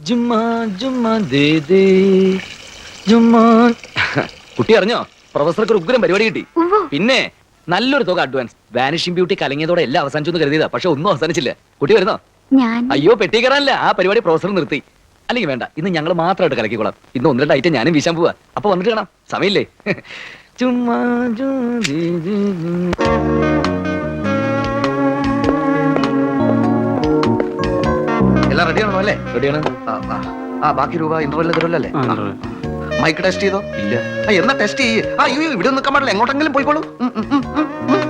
ജുമ്മാ ജുമ്മാ ദേ ദേ. ജുമ്മാ. കുട്ടി അറിഞ്ഞോ? പ്രൊഫസർക്ക് ഒരു ഉഗ്രം പരിപാടി കിട്ടി. പിന്നെ നല്ലൊരു തുക അഡ്വാൻസ് വാനിഷിംഗ് ബ്യൂട്ടി കലങ്ങിയതോടെ എല്ലാം അവസാനിച്ചു എന്ന് കരുതിയതാ. പക്ഷെ ഒന്നും അവസാനിച്ചില്ല. കുട്ടി വരുന്നോ? ഞാൻ. അയ്യോ പെട്ടി കയറാനല്ല. ആ പരിപാടി പ്രൊഫസർ നിർത്തി. അല്ലെങ്കിൽ വേണ്ട. ഇന്ന് ഞങ്ങൾ മാത്രമായിട്ട് കലക്കിക്കോളാം. ഇന്ന് ഒന്ന് രണ്ട് ഐറ്റം ഞാനും വീശാൻ പോവാ. അപ്പൊ വന്നിട്ട് കാണാം. സമയമില്ലേ? ചുമ്മാ എല്ലാം റെഡിയാണോ അല്ലേ? റെഡിയാണ് ആ, ആ. ആ ബാക്കി രൂപ ഇന്റർവെല്ലിൽ തരുമല്ലേ മൈക്ക് ടെസ്റ്റ് ചെയ്തോ? ഇല്ല. ആ, എന്നാ ടെസ്റ്റ് ചെയ്യ്. ആ അയ്യോ ഇവിടെ നിൽക്കാൻ പാടില്ല. എങ്ങോട്ടെങ്കിലും പോയിക്കോളൂ. ഉം, ഉം, ഉം, ഉം, ഉം.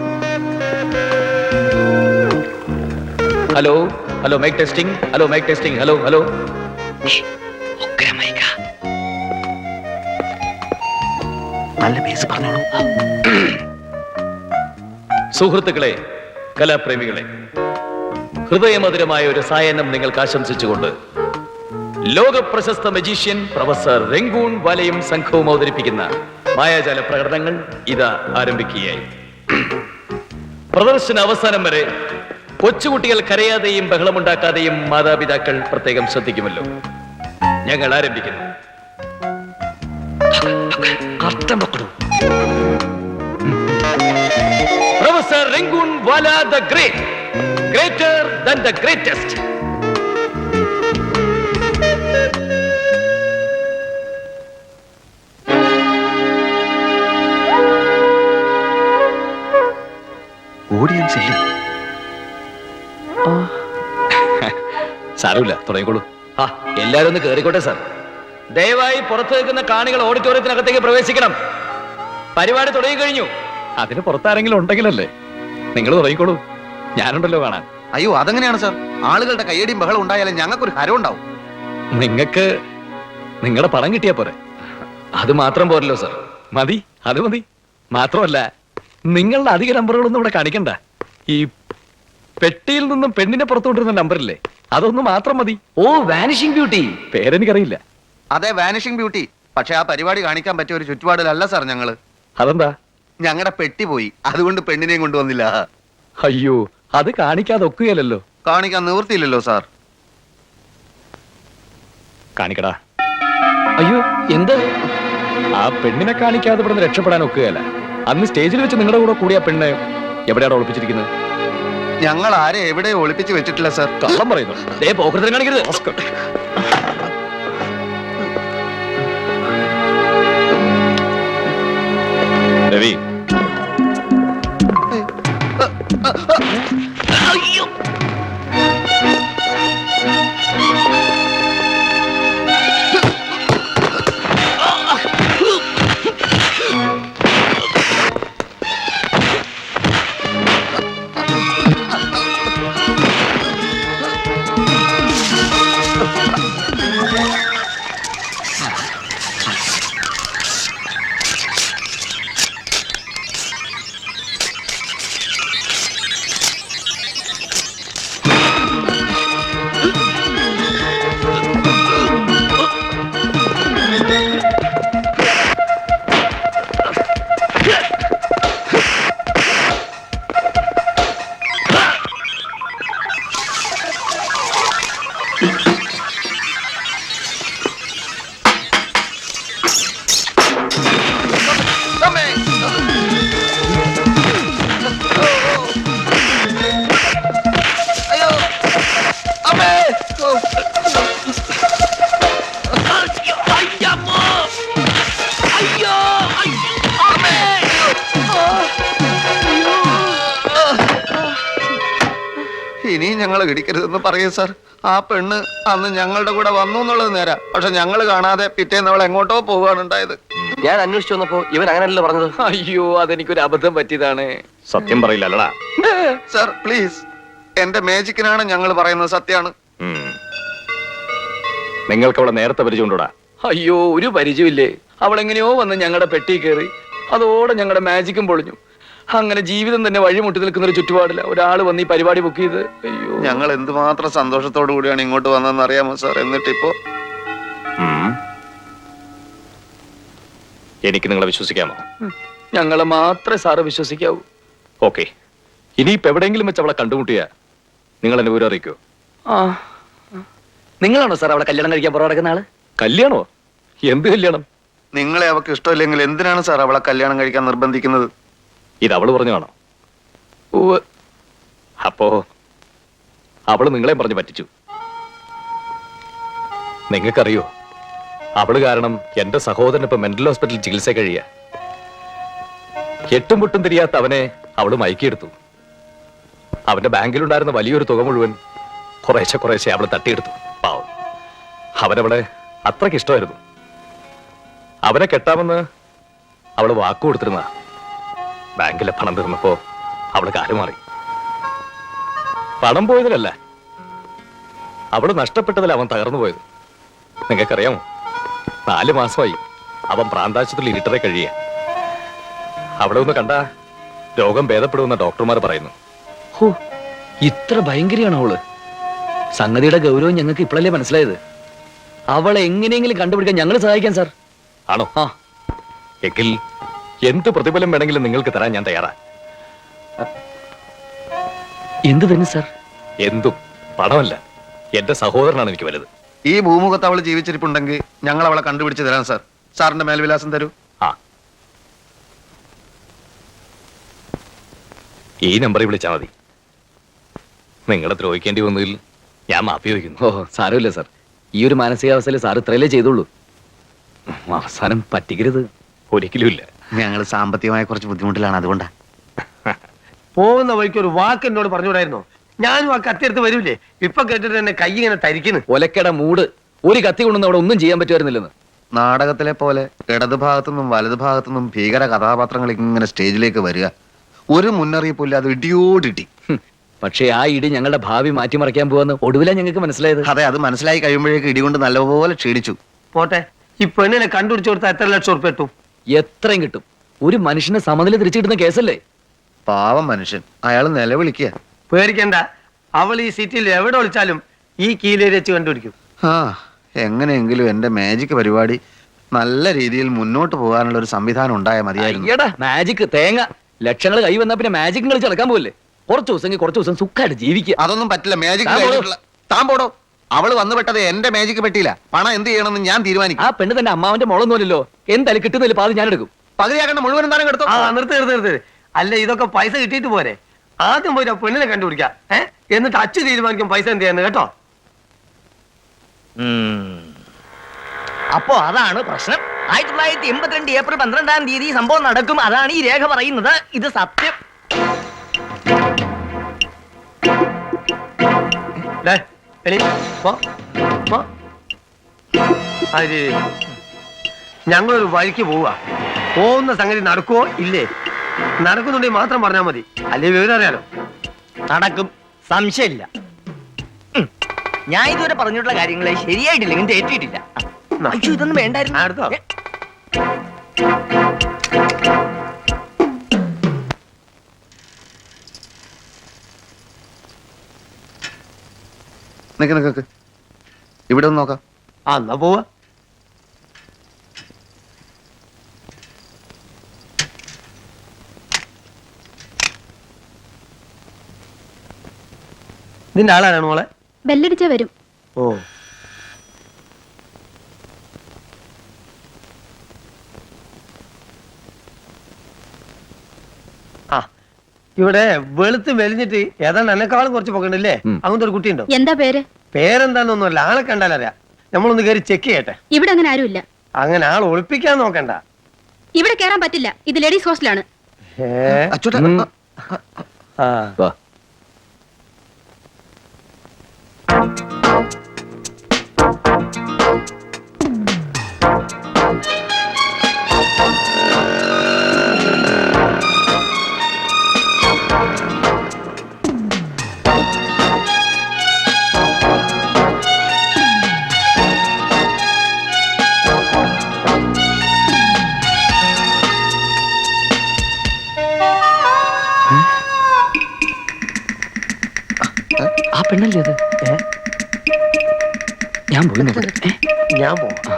Hello hello mic testing hello mic testing hello hello നല്ല ബേസ് പറഞ്ഞോളൂ. സുഹൃത്തുക്കളെ കലാപ്രേമികളെ ഹൃദയമധുരമായ ഒരു സായനം നിങ്ങൾക്ക് ആശംസിച്ചുകൊണ്ട് ലോക പ്രശസ്ത മജീഷ്യൻ പ്രൊഫസർ രംഗൂൺ വലയും സംഘവും അവതരിപ്പിക്കുന്ന മായാജാല പ്രകടനങ്ങൾ ഇതാ ആരംഭിക്കുകയായി. പ്രദർശന അവസാനം വരെ കൊച്ചുകുട്ടികൾ കരയാതെയും ബഹളമുണ്ടാക്കാതെയും മാതാപിതാക്കൾ പ്രത്യേകം ശ്രദ്ധിക്കുമല്ലോ. ഞങ്ങൾ ആരംഭിക്കുന്നു. Professor Rangoonwala the great. Greater than the greatest audience ഇല്ല സാരമില്ല തുടങ്ങിക്കോളൂ. ആ എല്ലാരും ഒന്ന് കേറിക്കോട്ടെ സാർ. ദയവായി പുറത്തു നിൽക്കുന്ന കാണികൾ ഓഡിറ്റോറിയത്തിനകത്തേക്ക് പ്രവേശിക്കണം. പരിപാടി തുടങ്ങി കഴിഞ്ഞു അതിന് പുറത്താരെങ്കിലും ഉണ്ടെങ്കിലല്ലേ? നിങ്ങൾ തുടങ്ങിക്കോളൂ. ഞാനുണ്ടല്ലോ കാണാൻ. അയ്യോ അതെങ്ങനെയാണ് സാർ? ആളുകളുടെ കയ്യടിയും ബഹളം ഉണ്ടായാലും ഞങ്ങൾക്കൊരു ഹരം ഉണ്ടാവും. നിങ്ങൾക്ക് നിങ്ങളുടെ പണം കിട്ടിയാ പോരെ. അത് മാത്രം പോരല്ലോ സാർ. മതി അത് മതി. മാത്രമല്ല നിങ്ങളുടെ അധിക നമ്പറുകളൊന്നും ഇവിടെ കാണിക്കണ്ട. ഈ പെട്ടിയിൽ നിന്നും പെണ്ണിനെ പുറത്തുകൊണ്ടിരുന്ന നമ്പറില്ലേ അതൊന്നും മാത്രം മതി. ഓ വാനിഷിംഗ് ബ്യൂട്ടി പേരെനിക്കറിയില്ല. അതെ വാനിഷിംഗ് ബ്യൂട്ടി പക്ഷെ ആ പരിപാടി കാണിക്കാൻ പറ്റിയ ഒരു ചുറ്റുപാടിലല്ല സാർ ഞങ്ങൾ. അതെന്താ? ഞങ്ങളുടെ പെട്ടി പോയി. അതുകൊണ്ട് പെണ്ണിനെയും കൊണ്ടുവന്നില്ല. അയ്യോ അത് കാണിക്കാതെ ഒക്കുകയല്ലോ കാണിക്കാൻ നിവൃത്തിയില്ലല്ലോ സാർ. കാണിക്കടാ. അയ്യോ എന്ത്? ആ പെണ്ണിനെ കാണിക്കാതെ ഇവിടെ രക്ഷപ്പെടാൻ ഒക്കുകയല്ല. അന്ന് സ്റ്റേജിൽ വെച്ച് നിങ്ങളുടെ കൂടെ കൂടിയ പെണ്ണ് എവിടെയാണ് ഒളിപ്പിച്ചിരിക്കുന്നത്? ഞങ്ങൾ ആരെ എവിടെ ഒളിപ്പിച്ച് വെച്ചിട്ടില്ല സാർ. കള്ളം പറയുന്നു. ദേ പോക്കറ്റിൽ കാണിക്കരുത്. രവി അമ്മേ! ഇടിക്കരുതെന്ന് പറയൂ സാർ. ആ പെണ്ണ് അന്ന് ഞങ്ങളുടെ കൂടെ വന്നു എന്നുള്ളത് നേരാ. പക്ഷെ ഞങ്ങൾ കാണാതെ പിറ്റേന്ന് അവൾ എങ്ങോട്ടോ പോവുകയാണ് ഉണ്ടായത്. ഞാൻ അന്വേഷിച്ചു വന്നപ്പോ ഇവൻ അങ്ങനല്ലോ പറഞ്ഞത്. അയ്യോ അതെനിക്കൊരു അബദ്ധം പറ്റിയതാണ്. സത്യം പറയില്ലല്ലടാ. Sir please. എന്റെ മേജിക്കിനാണ് ഞങ്ങൾ പറയുന്നത് സത്യാണ് നിങ്ങൾക്ക് അവളെ നേരത്തെ പരിചയമുണ്ടോടാ? അയ്യോ ഒരു പരിചയമില്ലേ അവളെങ്ങനെയോ വന്ന് ഞങ്ങളുടെ പെട്ടി കയറി. അതോടെ ഞങ്ങളുടെ മാജിക്കും പൊളിഞ്ഞു. അങ്ങനെ ജീവിതം തന്നെ വഴിമുട്ടി നിൽക്കുന്ന ഒരു ചുറ്റുപാടില്ല. ഒരാൾ വന്ന് ഈ പരിപാടി ബുക്ക് ചെയ്ത് അയ്യോ. ഞങ്ങൾ എന്തുമാത്രം സന്തോഷത്തോടു കൂടിയാണ് ഇങ്ങോട്ട് വന്നതെന്ന് അറിയാമോ സാർ? എന്നിട്ടിപ്പോ എനിക്ക് നിങ്ങളെ വിശ്വസിക്കാമോ? ഞങ്ങളെ മാത്രമേ സാറ് വിശ്വസിക്കാവൂ. ഓക്കെ. ഇനിയിപ്പോ എവിടെയെങ്കിലും വെച്ച് അവളെ കണ്ടുമുട്ടിയ നിങ്ങൾ എന്നെ വിവരം അറിയിക്കോ ആ. നിങ്ങളാണോ സാർ അവളെ കല്യാണം കഴിക്കാൻ പുറകിടക്കുന്ന ആൾ? കല്യാണോ എന്ത് കല്യാണം? നിങ്ങളെ അവക്ക് ഇഷ്ടമില്ലെങ്കിൽ എന്തിനാണ് സാർ അവളെ കല്യാണം കഴിക്കാൻ നിർബന്ധിക്കുന്നത്? ഇത് അവൾ പറഞ്ഞതാണോ ഉവ്വ്. അപ്പോ അവൾ നിങ്ങളെ പറഞ്ഞു പറ്റിച്ചു. നിങ്ങൾക്കറിയോ അവൾ കാരണം എന്റെ സഹോദരൻ ഇപ്പൊ മെന്റൽ ഹോസ്പിറ്റലിൽ ചികിത്സ കഴിയ. എട്ടും പൊട്ടും തിരിയാത്ത അവനെ അവൾ മയക്കിയെടുത്തു. അവന്റെ ബാങ്കിലുണ്ടായിരുന്ന വലിയൊരു തുക മുഴുവൻ കുറേശ്ശെ കുറേശ്ശെ അവൾ തട്ടിയെടുത്തു. പാവം. അവനവളെ അത്രയ്ക്ക് ഇഷ്ടമായിരുന്നു. അവനെ കെട്ടാമെന്ന് അവൾ വാക്കു കൊടുത്തിരുന്ന ബാങ്കിലെ പണം തീർന്നപ്പോ അവൾ കാലുമാറി. പണം പോയതിലല്ല അവൾ നഷ്ടപ്പെട്ടതിൽ അവൻ തകർന്നു പോയത്. നിങ്ങൾക്കറിയാമോ? നാല് മാസമായി അവൻ പ്രാന്താശുപത്രിയിൽ ഇരുട്ടറെ കഴിയ അവിടെ ഒന്ന് കണ്ട രോഗം ഭേദപ്പെടുമെന്ന് ഡോക്ടർമാർ പറയുന്നു. ഹോ ഇത്ര ഭയങ്കരയാണ് അവൾ. സംഗതിയുടെ ഗൗരവം ഞങ്ങൾക്ക് ഇപ്പോഴല്ലേ മനസ്സിലായത്? അവളെ എങ്ങനെയെങ്കിലും കണ്ടുപിടിക്കാൻ ഞങ്ങൾ സഹായിക്കാം സാർ. ആണോ? ആ. എങ്കിൽ എന്ത് പ്രതിഫലം വേണമെങ്കിലും നിങ്ങൾക്ക് തരാൻ ഞാൻ തയ്യാറാ. എന്ത് തന്നെ സർ? എന്തും. പണമല്ല. എന്റെ സഹോദരനാണ് എനിക്ക് വലുത്. ഈ ഭൂമുഖത്ത് അവൾ ജീവിച്ചിരിപ്പുണ്ടെങ്കിൽ ഞങ്ങൾ അവളെ കണ്ടുപിടിച്ച് തരാം സാർ. സാറിന്റെ മേൽവിലാസം തരൂ. ആ. ഈ നമ്പറിൽ വിളിച്ചാൽ മതി. നിങ്ങളെ ദ്രോഹിക്കേണ്ടി വന്നതിൽ ഞാൻ മാപ്പി വയ്ക്കുന്നു ഓ സാരമില്ല സാർ. ഈ ഒരു മാനസികാവസ്ഥയിൽ സാർ ഇത്രയല്ലേ ചെയ്തോളൂ അവസാനം പറ്റിക്കരുത്. ഒരിക്കലുമില്ല ഞങ്ങൾ സാമ്പത്തികമായ കുറച്ച് ബുദ്ധിമുട്ടിലാണ് അതുകൊണ്ടാ. പോകുന്ന വഴിക്ക് ഒരു വാക്ക് എന്നോട് പറഞ്ഞുകൂടായിരുന്നോ? ഞാനും ആ കത്തിയെടുത്ത് വരൂലേ? ഇപ്പൊ കേട്ടിട്ട് എന്നെ കൈ ഇങ്ങനെ തരിക്കുന്നു ഒലക്കട മൂട്. ഒരു കത്തി കൊണ്ടൊന്നും അവിടെ ഒന്നും ചെയ്യാൻ പറ്റുമായിരുന്നില്ലെന്ന്. നാടകത്തിലെ പോലെ ഇടത് ഭാഗത്തുനിന്നും വലത് ഭാഗത്തുനിന്നും ഭീകര കഥാപാത്രങ്ങൾ ഇങ്ങനെ സ്റ്റേജിലേക്ക് വരിക. ഒരു മുന്നറിയിപ്പില്ല അത് ഇടിയോടിട്ടി. പക്ഷേ ആ ഇടി ഞങ്ങളുടെ ഭാവി മാറ്റിമറിക്കാൻ പോവാന്ന് ഒടുവിലാ ഞങ്ങൾക്ക് മനസ്സിലായത്. അതെ അത് മനസ്സിലായി കഴിയുമ്പോഴേക്ക് ഇടികൊണ്ട് നല്ലപോലെ ക്ഷീണിച്ചു. പോട്ടെ ഈ പെണ്ണിനെ കണ്ടുപിടിച്ചു കൊടുത്താൽ എത്ര ലക്ഷം ഉറപ്പിട്ടു കിട്ടും? എത്രയും കിട്ടും. ഒരു മനുഷ്യനെ സമനില തിരിച്ചു കിട്ടുന്ന കേസല്ലേ? പാവം മനുഷ്യൻ. അയാൾ നിലവിളിക്കുക. പേടിക്കണ്ട. അവൾ ഈ സിറ്റിയിൽ എവിടെ ഒളിച്ചാലും ഈ കീലേരി വെച്ച് കണ്ടുപിടിക്കും. ആ എങ്ങനെയെങ്കിലും എന്റെ മാജിക് പരിപാടി നല്ല രീതിയിൽ മുന്നോട്ട് പോകാനുള്ള ഒരു സംവിധാനം ഉണ്ടായാൽ മതിയായിരുന്നു. അയ്യടാ മാജിക് തേങ്ങ. ലക്ഷങ്ങൾ കൈ വന്നാ പിന്നെ മാജിക് കളിച്ച് നടക്കാൻ പോകില്ലേ കുറച്ച് ദിവസം കുറച്ച് ദിവസം സുഖമായിട്ട് ജീവിക്കുക. അതൊന്നും പറ്റില്ല. മാജിക് താൻ പോടോ. കഴിഞ്ഞിട്ടുള്ള- താൻ പോടോ. അവൾ വന്നു പെട്ടത് എന്റെ മാജിക് പറ്റിയില്ല പണം എന്ത് ചെയ്യണമെന്ന് ഞാൻ തീരുമാനിക്കും. ആ പെണ്ണ് തന്നെ അമ്മാവന്റെ മോളൊന്നുമല്ലോ എന്തായാലും കിട്ടുന്നില്ല പാതി ഞാൻ എടുക്കും പകുതിയാക്കണ്ട മുഴുവൻ താരം എടുത്തോ? ആ നിർത്തി നിർത്തി നിർത്ത്. അല്ല ഇതൊക്കെ പൈസ കിട്ടിയിട്ട് പോരെ. ആദ്യം പോയി ആ പെണ്ണിനെ കണ്ടുപിടിക്കാം. ഏഹ് എന്നിട്ട് അച്ചു തീരുമാനിക്കും പൈസ എന്ത് ചെയ്യാന്ന് കേട്ടോ? അപ്പോ അതാണ് പ്രശ്നം. ആയിരത്തി തൊള്ളായിരത്തി എൺപത്തിരണ്ട് ഏപ്രിൽ പന്ത്രണ്ടാം തീയതി സംഭവം നടക്കും. അതാണ് ഈ രേഖ പറയുന്നത്. ഇത് സത്യം. ഡേ, എലി, പോ, പോ. ആ. ഞങ്ങളൊരു വഴിക്ക് പോവുക. പോകുന്ന സംഗതി നടക്കുവോ? ഇല്ലേ? നടക്കുന്നുണ്ടെങ്കിൽ മാത്രം പറഞ്ഞാൽ മതി. അല്ലേ വിവരം അറിയാലോ? നടക്കും. സംശയമില്ല. ഞാൻ ഇതുവരെ പറഞ്ഞിട്ടുള്ള കാര്യങ്ങളെ ശരിയായിട്ടില്ലെങ്കിൽ തെറ്റിയിട്ടില്ല. എന്നാ. അയ്യോ ഇതൊന്നും വേണ്ടായിരുന്നു. അടുത്തോ നിക്ക് നിക്ക്. ഇവിടെ ഒന്ന് നോക്കാം. ആ എന്നാ പോവാ. ഇതിന്റെ ആളാണ് മോളെ? ബെല്ലടിച്ചാ വരും. ഓ. ആ ഇവിടെ വെളുത്ത് മെലിഞ്ഞിട്ട് ഏതാണ്ട് എന്നെക്കാളും കുറച്ച് പൊക്കണ്ടല്ലേ. അങ്ങനത്തെ ഒരു കുട്ടിയുണ്ടോ? എന്താ പേര്? പേരെന്താന്നൊന്നുമല്ല ആളെ കണ്ടാലറിയാം. നമ്മളൊന്ന് കയറി ചെക്ക് ചെയ്യട്ടെ. ഇവിടെ അങ്ങനെ ആരുമില്ല. അങ്ങനെ ആൾ ഒളിപ്പിക്കാൻ നോക്കണ്ട. ഇവിടെ കേറാൻ പറ്റില്ല. ഇത് ലേഡീസ് ഹോസ്റ്റലാണ്. ഏ? അച്ചോട്ടാ ആ. വാ. ആ പെണ്ണല്ലേ അത്? ഞാൻ പോയി നോക്കട്ടെ. ഞാൻ പോവാ.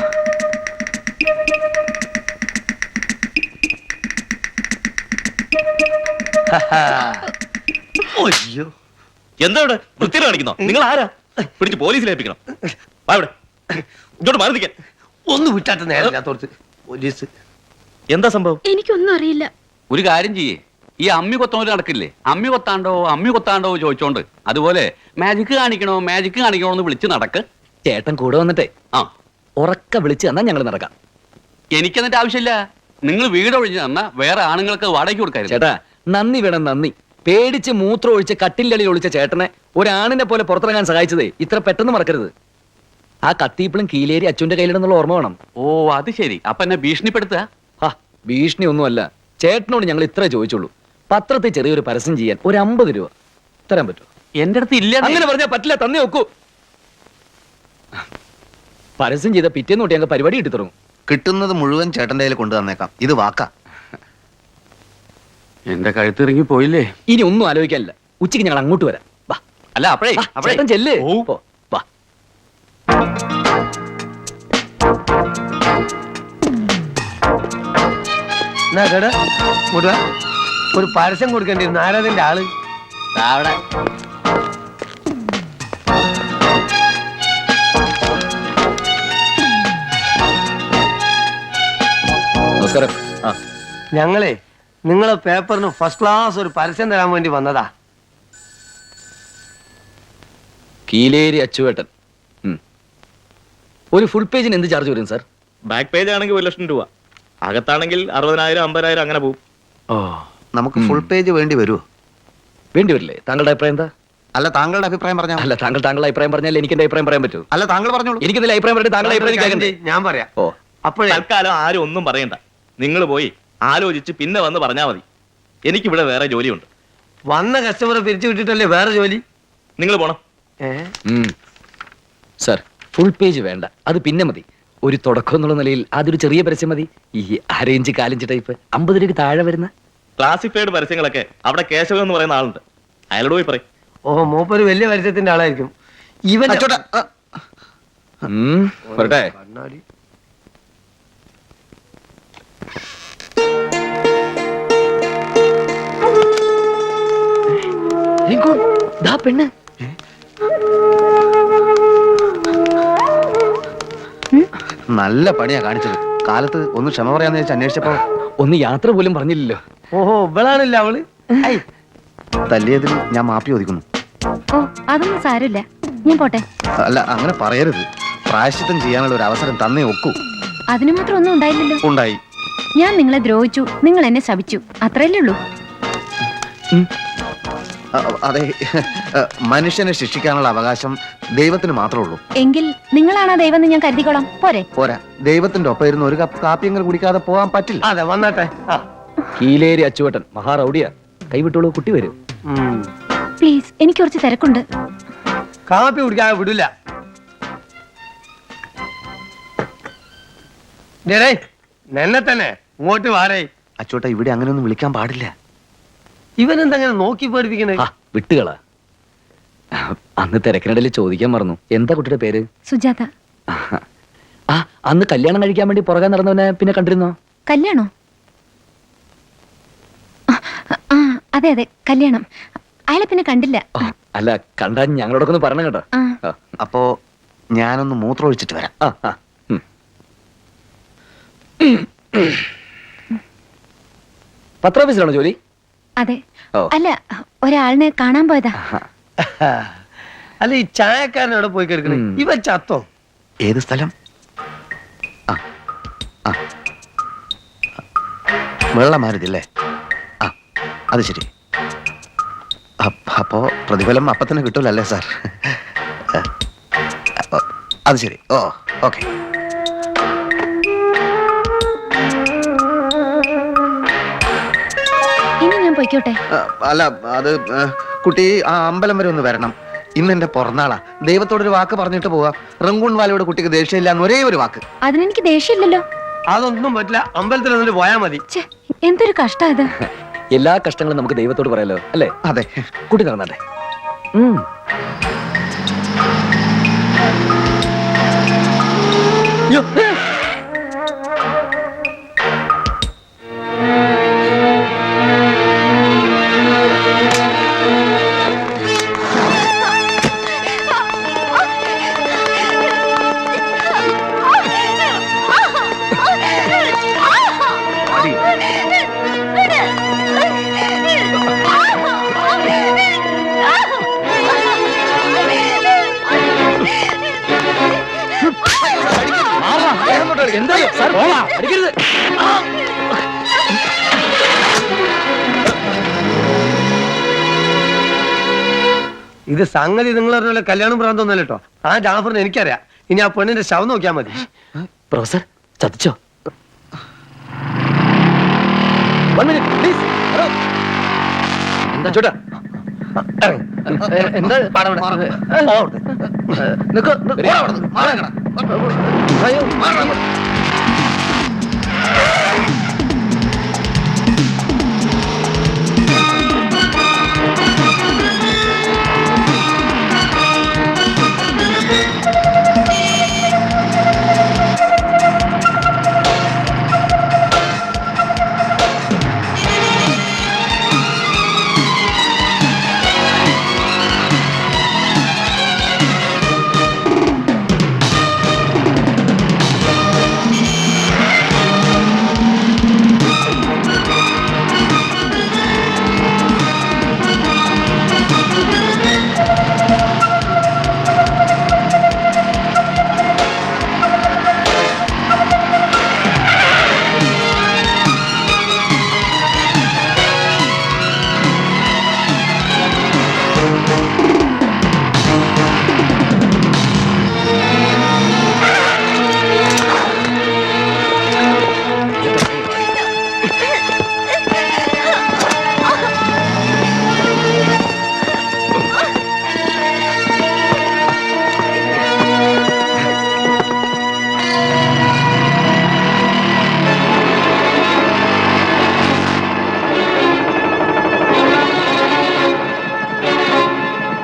അയ്യോ. എന്താ ഇവിടെ? വൃത്തിയിൽ കാണിക്കുന്നോ? നിങ്ങൾ ആരാ? പിടിച്ച് പോലീസിൽ ഏൽപ്പിക്കണം? വാ ഇവിടെ. ഇങ്ങോട്ട് മാറി നിൽക്കാൻ ഒന്ന് വിട്ടാട്ട് നേരമില്ലാത്തോടത്ത് പോലീസ്. എന്താ സംഭവം? എനിക്കൊന്നും അറിയില്ല. ഒരു കാര്യം ചെയ്യേ. ഈ അമ്മി ഒരു നടക്കില്ലേ? അമ്മി കൊത്താണ്ടോ അമ്മി കൊത്താണ്ടോ ചോദിച്ചോണ്ട് അതുപോലെ മാജിക് കാണിക്കണോ മാജിക് കാണിക്കണോ എന്ന് വിളിച്ച് നടക്ക്. ചേട്ടൻ കൂടെ വന്നിട്ടേ. ആ. ഉറക്ക വിളിച്ച് തന്നാ ഞങ്ങൾ നടക്കാം. എനിക്കെന്നിട്ട് ആവശ്യമില്ല. നിങ്ങൾ വീട് ഒഴിഞ്ഞ് തന്നാ വേറെ ആണുങ്ങൾക്ക് വാടകയ്ക്ക് കൊടുക്കായിരുന്നു. ചേട്ടാ നന്ദി വേണം നന്ദി. പേടിച്ച് മൂത്രം ഒഴിച്ച് കട്ടിലടിയിൽ ഒളിച്ച ചേട്ടനെ ഒരാണിനെ പോലെ പുറത്തിറങ്ങാൻ സഹായിച്ചതേ. ഇത്ര പെട്ടെന്ന് മറക്കരുത്. ആ കത്തിയിപ്പളും കീലേരി അച്ഛന്റെ കയ്യിലിടുന്നുള്ള ഓർമ്മ വേണം. ഓ അത് ശരി. അപ്പൊ എന്നെ ഭീഷണിപ്പെടുത്തുക. ആ ഭീഷണി ഒന്നുമല്ല ചേട്ടനോട് ഞങ്ങൾ ഇത്രേ ചോദിച്ചുള്ളൂ. പത്രത്തിൽ ചെറിയൊരു പരസ്യം ചെയ്യാൻ ഒരു അമ്പത് രൂപ. തരാൻ പറ്റുമോ? എന്റെ അടുത്ത് ഇല്ല അങ്ങനെ പറഞ്ഞാൽ പറ്റില്ല തന്നെ നോക്കൂ പരസ്യം ചെയ്ത പിറ്റേന്ന് തൊട്ട് ഞങ്ങൾ പരിപാടി ഇട്ട് തുടങ്ങും. കിട്ടുന്നത് മുഴുവൻ ചേട്ടന്റെ കയ്യിൽ കൊണ്ടു തന്നേക്കാം. ഇത് വാക്ക. എന്റെ കഴുത്തിറങ്ങി പോയില്ലേ? ഇനി ഒന്നും ആലോചിക്കാനില്ല. ഉച്ചയ്ക്ക് ഞങ്ങൾ അങ്ങോട്ട് വരാം. വാ. അല്ല അപ്പഴേ വാ, അപ്പഴേ. ചേട്ടൻ ചെല്ല്. പോ, വാ. എന്നാ കേട് ഇങ്ങോട്ട് വാ. ഒരു പരസ്യം കൊടുക്കേണ്ടിരുന്നു ആരാതിന്റെ ആൾ? അവിടെ. നമസ്കാരം. ആ. ഞങ്ങളെ നിങ്ങളെ പേപ്പറിന് ഫസ്റ്റ് ക്ലാസ് ഒരു പരസ്യം തരാൻ വേണ്ടി വന്നതാ. കീലേരി അച്ചുവേട്ടൻ. ഉം. ഒരു ഫുൾ പേജിന് എന്ത് ചാർജ് വരും സാർ ബാക്ക് പേജ് ആണെങ്കിൽ ഒരു ലക്ഷം രൂപ. അകത്താണെങ്കിൽ അറുപതിനായിരം അമ്പതിനായിരം അങ്ങനെ പോകും ഓ. നമുക്ക് ഫുൾ പേജ് വേണ്ടി വരുമോ വേണ്ടി വരില്ലേ? താങ്കളുടെ അഭിപ്രായം എന്താ? അല്ല താങ്കളുടെ അഭിപ്രായം പറഞ്ഞാൽ അല്ല താങ്കൾ താങ്കളുടെ അഭിപ്രായം പറഞ്ഞാൽ എനിക്ക് എന്റെ അഭിപ്രായം പറയാൻ പറ്റൂ. അല്ല താങ്കൾ പറഞ്ഞോളൂ. എനിക്ക് എന്തെങ്കിലും അഭിപ്രായം പറഞ്ഞിട്ട് താങ്കളുടെ അഭിപ്രായം കേൾക്കണ്ടേ ഞാൻ പറയാം. ഓ. അപ്പോഴേ തൽക്കാലം ആരും ഒന്നും പറയണ്ട. നിങ്ങൾ പോയി ആലോചിച്ച് പിന്നെ വന്ന് പറഞ്ഞാൽ മതി. എനിക്ക് ഇവിടെ വേറെ ജോലിയുണ്ട്. വന്ന കസ്റ്റമറെ പിരിച്ചു വിട്ടിട്ടല്ലേ വേറെ ജോലി? നിങ്ങൾ പോണം. സർ സാർ ഫുൾ പേജ് വേണ്ട. അത് പിന്നെ മതി. ഒരു തുടക്കം എന്നുള്ള നിലയിൽ അതൊരു ചെറിയ പരസ്യം മതി. ഈ അരയിഞ്ച് കാലിഞ്ച് ടൈപ്പ് അമ്പത് രൂപയ്ക്ക് താഴെ വരുന്ന ക്ലാസിഫൈഡ് പരസ്യങ്ങളൊക്കെ അവിടെ കേശവൻ എന്ന് പറയുന്ന ആളുണ്ട്. അയാളോട് പോയി പറയും. ഓ മൂപ്പൊരു വലിയ പരസ്യത്തിന്റെ ആളായിരിക്കും. ഇവൻ വരട്ടെ. കണ്ണാടി. ദാ പെണ്ണ്. നല്ല പണിയാ കാണിച്ചത്. കാലത്ത് ഒന്ന് ക്ഷമ പറയാന്ന് വെച്ച് അന്വേഷിച്ചപ്പോ ഒന്ന് യാത്ര പോലും പറഞ്ഞില്ലല്ലോ. ഓഹോ ഇവളാണല്ല അവൾ? ഐ, തല്ലിയതിൽ ഞാൻ മാപ്പി ചോദിക്കുന്നു. ഓ അതൊന്നും സാരമില്ല. ഞാൻ പോട്ടെ. അല്ല അങ്ങനെ പറയരുത്. പ്രായശ്ചിത്തം ചെയ്യാനുള്ള ഒരു അവസരം തന്നേ ഒക്കൂ. അതിനു മാത്രം ഒന്നും ഉണ്ടായില്ലല്ലോ. ഉണ്ടായി. ഞാൻ നിങ്ങളെ ദ്രോഹിച്ചു. നിങ്ങൾ എന്നെ ശപിച്ചു. അത്രയല്ലേ ഉള്ളൂ. അതെ. മനുഷ്യനെ ശിക്ഷിക്കാനുള്ള അവകാശം ദൈവത്തിന് മാത്രമേ ഉള്ളൂ. എങ്കിൽ നിങ്ങളാണ് ആ ദൈവം എന്ന് ഞാൻ കരുതിക്കോളാം. പോരെ. പോരാ. ദൈവത്തിന്റെ ഒപ്പം ഇരുന്ന് ഒരു കപ്പ് കാപ്പിയെങ്കിലും കുടിക്കാതെ പോകാൻ പറ്റില്ല. അതെ വന്നാട്ടെ. ആ. കീലേരി അച്ചുവട്ടൻ മഹാറൗഡിയ കൈവിട്ടോളൂ കുട്ടി വരും. പ്ലീസ് എനിക്ക് കുറച്ച് തിരക്കുണ്ട്. കാപ്പി കുടിക്കാൻ വിടില്ല. തന്നെ ഇങ്ങോട്ട് വാടേ. അച്ചോട്ട ഇവിടെ അങ്ങനെ ഒന്നും വിളിക്കാൻ പാടില്ല. ഇവനെന്തങ്ങനെ നോക്കി പേടിപ്പിക്കണേ? വിട്ടുകള വിട്ടുകളാ. അന്ന് തിരക്കിനിടയിൽ ചോദിക്കാൻ മറന്നു. എന്താ കുട്ടിയുടെ പേര്? സുജാത. ആ അന്ന് കല്യാണം കഴിക്കാൻ വേണ്ടി പുറകെ നടന്നവനെ പിന്നെ കണ്ടിരുന്നോ? കല്യാണോ ആ, ആ അതെ അതെ. കല്യാണം. അയാളെ പിന്നെ കണ്ടില്ല. അല്ല കണ്ടാ ഞങ്ങളോടൊക്കെ ഒന്ന് പറഞ്ഞു കേട്ടോ. അപ്പോ ഞാനൊന്ന് മൂത്രം ഒഴിച്ചിട്ട് വരാം. പത്രോഫീസിലാണോ ജോലി? അതെ. അല്ല ഒരാളിനെ കാണാൻ പോയതാ. അല്ല ഈ ചായക്കാരൻ പോയി കിടക്കണേ. ഇവ ചത്തോ? ഏത് സ്ഥലം? വെള്ളമാരുതില്ലേ അത് ശരി. അപ്പ- അപ്പോ പ്രതിഫലം അപ്പത്തന്നെ കിട്ടൂലല്ലേ സാർ? അപ്പൊ അത് ശരി. Oh okay. ഇനി ഞാൻ പൊയ്ക്കോട്ടെ. അല്ല അത് കുട്ടി ആ അമ്പലം വരെ ഒന്ന് വരണം. ഇന്ന് എന്റെ പിറന്നാളാ. ദൈവത്തോടൊരു വാക്ക് പറഞ്ഞിട്ട് പോവാ. റങ്കൂൺ വാലയുടെ കുട്ടിക്ക് ദേഷ്യമില്ല എന്ന് ഒരേ ഒരു വാക്ക്. അതിനെനിക്ക് ദേഷ്യമില്ലല്ലോ. അതൊന്നും പറ്റില്ല. അമ്പലത്തിൽ പോയാ മതി. എന്തൊരു കഷ്ടം ഇത്. എല്ലാ കഷ്ടങ്ങളും നമുക്ക് ദൈവത്തോട് പറയാലോ അല്ലേ? അതെ. കുട്ടി നടന്നാട്ടെ. ഉം. എന്താ? സാർ അടിക്കരുത്. ഇത് സംഗതി നിങ്ങൾ പറഞ്ഞ കല്യാണം പ്രാന്തൊന്നല്ല കേട്ടോ. ആ ജാഫറിന് എനിക്കറിയാം. ഇനി ആ പെണ്ണിന്റെ ശവം നോക്കിയാൽ മതി. പ്രൊഫസർ ചതിച്ചോ? വൺ മിനിറ്റ് പ്ലീസ് ഹലോ എന്താ